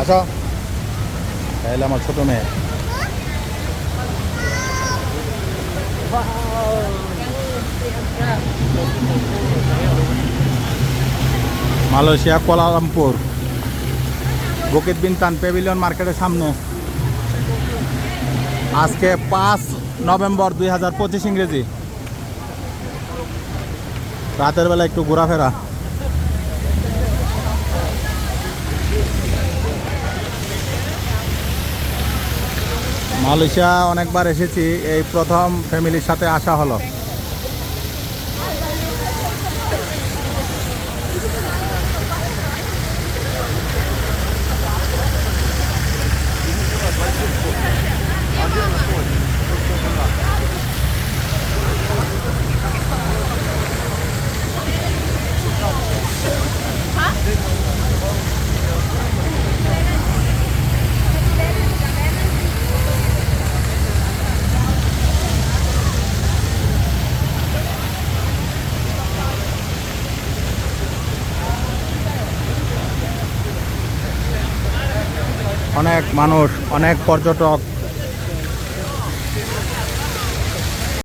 আসো। তাহলে আমার ছোট মেয়ে। Malaysia, Kuala Lumpur. Bukit Bintang Pavilion মার্কেটের সামনে। আজকে পাঁচ নভেম্বর দুই হাজার পঁচিশ ইংরেজি। রাতের বেলা একটু ঘোরাফেরা। মালয়েশিয়া অনেকবার এসেছি এই প্রথম ফ্যামিলির সাথে আসা হলো। অনেক মানুষ অনেক পর্যটক